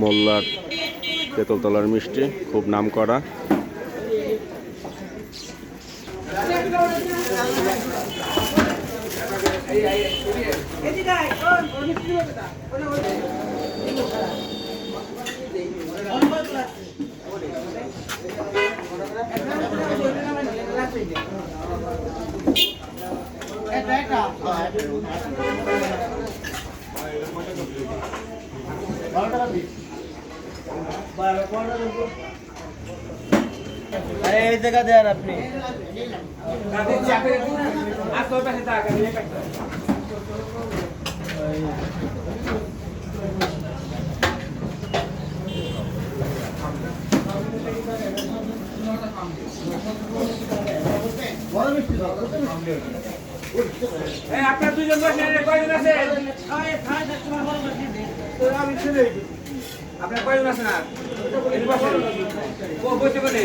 মোল্লার তেতলতলার মিষ্টি খুব নাম করা। এই জায়গা দেন আপনি। আপনার দুজন বসে কয়জন আছে? আপনার কয়জন আছেন আর? বসে বসে